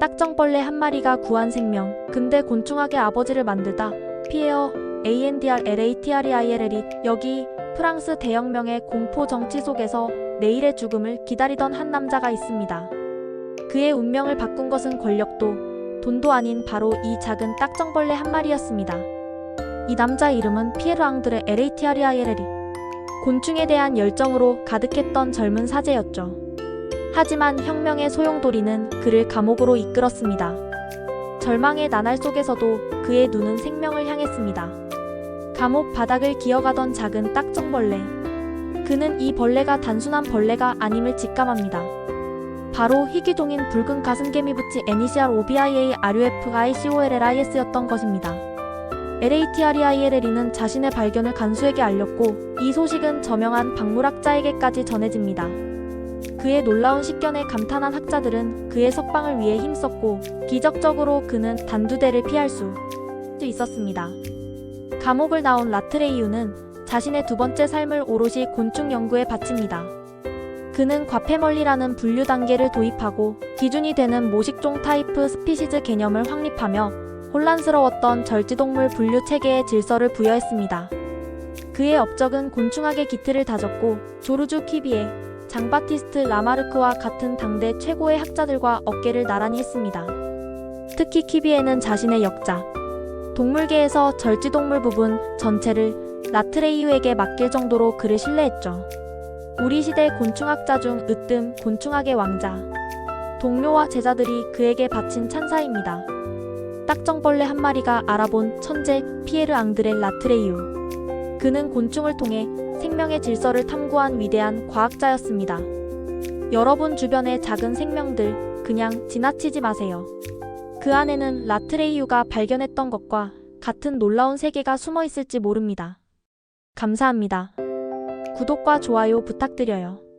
딱정벌레 한 마리가 구한 생명. 근데 곤충학의 아버지를 만들다. 피에어 ANDR LATREILL이 여기 프랑스 대혁명의 공포 정치 속에서 내일의 죽음을 기다리던 한 남자가 있습니다. 그의 운명을 바꾼 것은 권력도 돈도 아닌 바로 이 작은 딱정벌레 한 마리였습니다. 이 남자 이름은 피에르 앙드레 LATREILL이 곤충에 대한 열정으로 가득했던 젊은 사제였죠. 하지만 혁명의 소용돌이는 그를 감옥으로 이끌었습니다. 절망의 나날 속에서도 그의 눈은 생명을 향했습니다. 감옥 바닥을 기어가던 작은 딱정벌레. 그는 이 벌레가 단순한 벌레가 아님을 직감합니다. 바로 희귀종인 붉은 가슴개미 붙이 NECR OBIA RUF ICOLLIS였던 것입니다. LATREILL이는 자신의 발견을 간수에게 알렸고 이 소식은 저명한 박물학자에게까지 전해집니다. 그의 놀라운 식견에 감탄한 학자들은 그의 석방을 위해 힘썼고 기적적으로 그는 단두대를 피할 수 있었습니다. 감옥을 나온 라트레이유는 자신의 두 번째 삶을 오롯이 곤충 연구에 바칩니다. 그는 과페멀리라는 분류 단계를 도입하고 기준이 되는 모식종 타이프 스피시즈 개념을 확립하며 혼란스러웠던 절지동물 분류 체계의 질서를 부여했습니다. 그의 업적은 곤충학의 기틀을 다졌고 조르주 키비에 장바티스트 라마르크와 같은 당대 최고의 학자들과 어깨를 나란히 했습니다. 특히 키비에는 자신의 역작, 동물계에서 절지동물 부분 전체를 라트레이유에게 맡길 정도로 그를 신뢰했죠. 우리 시대 곤충학자 중 으뜸 곤충학의 왕자. 동료와 제자들이 그에게 바친 찬사입니다. 딱정벌레 한 마리가 알아본 천재 피에르 앙드레 라트레이유. 그는 곤충을 통해 생명의 질서를 탐구한 위대한 과학자였습니다. 여러분 주변의 작은 생명들 그냥 지나치지 마세요. 그 안에는 라트레이유가 발견했던 것과 같은 놀라운 세계가 숨어 있을지 모릅니다. 감사합니다. 구독과 좋아요 부탁드려요.